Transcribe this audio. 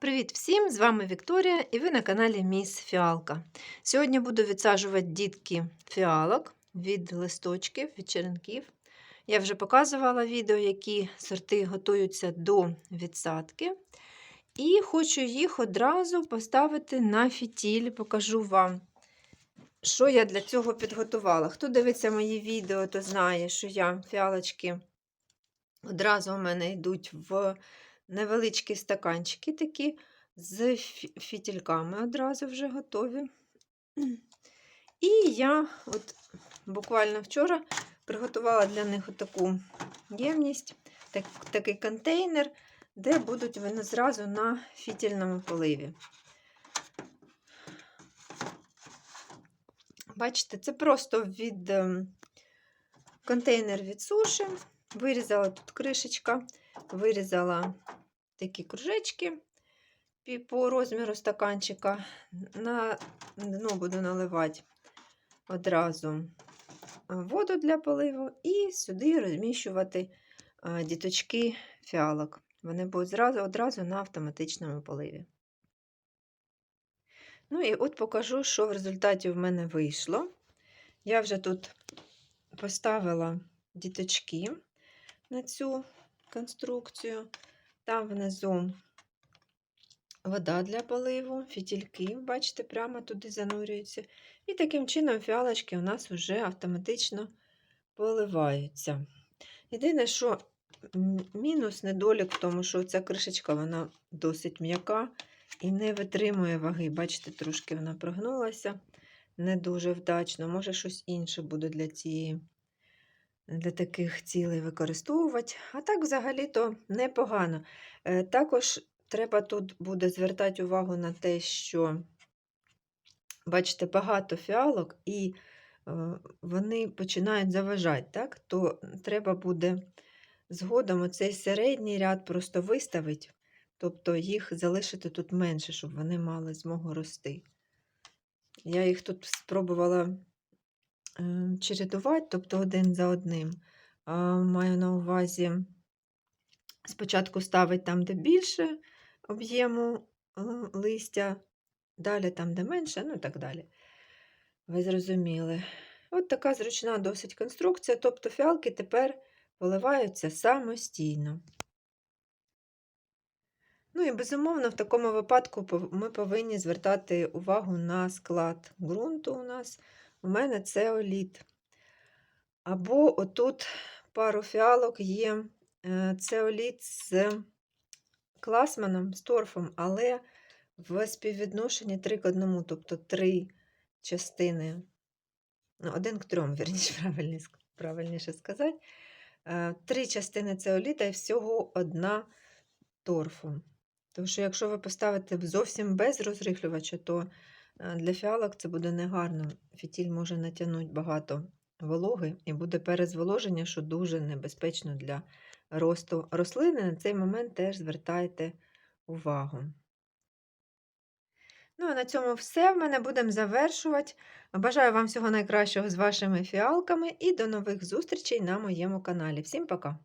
Привіт всім! З вами Вікторія і ви на каналі Міс Фіалка. Сьогодні буду відсаджувати дітки фіалок від листочків, від черенків. Я вже показувала відео, які сорти готуються до відсадки. І хочу їх одразу поставити на фітіль, покажу вам, що я для цього підготувала. Хто дивиться мої відео, то знає, що я фіалочки одразу у мене йдуть в невеличкі стаканчики такі з фітільками одразу вже готові. І я от буквально вчора приготувала для них таку ємність, так, такий контейнер, де будуть вони зразу на фітільному поливі. Бачите, це просто від ем, контейнер від суші. Вирізала тут кришечка, вирізала такі кружечки по розміру стаканчика. На дно буду наливати одразу воду для поливу і сюди розміщувати діточки фіалок. Вони будуть зразу, одразу на автоматичному поливі. Ну і от покажу, що в результаті в мене вийшло. Я вже тут поставила діточки на цю конструкцію. Там внизу вода для поливу, фітільки, бачите, прямо туди занурюються. І таким чином фіалочки у нас вже автоматично поливаються. Єдине, що мінус, недолік в тому, що ця кришечка вона досить м'яка і не витримує ваги. Бачите, трошки вона прогнулася не дуже вдачно. Може, щось інше буде для цієї для таких цілей використовувати. А так, взагалі-то непогано. Е, також треба тут буде звертати увагу на те, що, бачите, багато фіалок, і е, вони починають заважати, так? то треба буде згодом оцей середній ряд просто виставити, тобто їх залишити тут менше, щоб вони мали змогу рости. Я їх тут спробувала чередувати, тобто один за одним. Маю на увазі спочатку ставити там, де більше об'єму е, листя, далі там, де менше, ну і так далі. Ви зрозуміли. От така зручна досить конструкція, тобто фіалки тепер поливаються самостійно. Ну і, безумовно, в такому випадку ми повинні звертати увагу на склад ґрунту у нас. У мене це оліт. Або отут пару фіалок є е, цеоліт з класманом, з торфом, але в співвідношенні 3 к 1, тобто три частини, ну, один к трьом, вірніше, правильніше сказати. Е, три частини цеоліта і всього одна торфу. Тому що, якщо ви поставите зовсім без розрихлювача, то для фіалок це буде негарно. Фітіль може натягнути багато вологи і буде перезволоження, що дуже небезпечно для росту рослини. На цей момент теж звертайте увагу. Ну, а на цьому все. В мене будемо завершувати. Бажаю вам всього найкращого з вашими фіалками і до нових зустрічей на моєму каналі. Всім пока!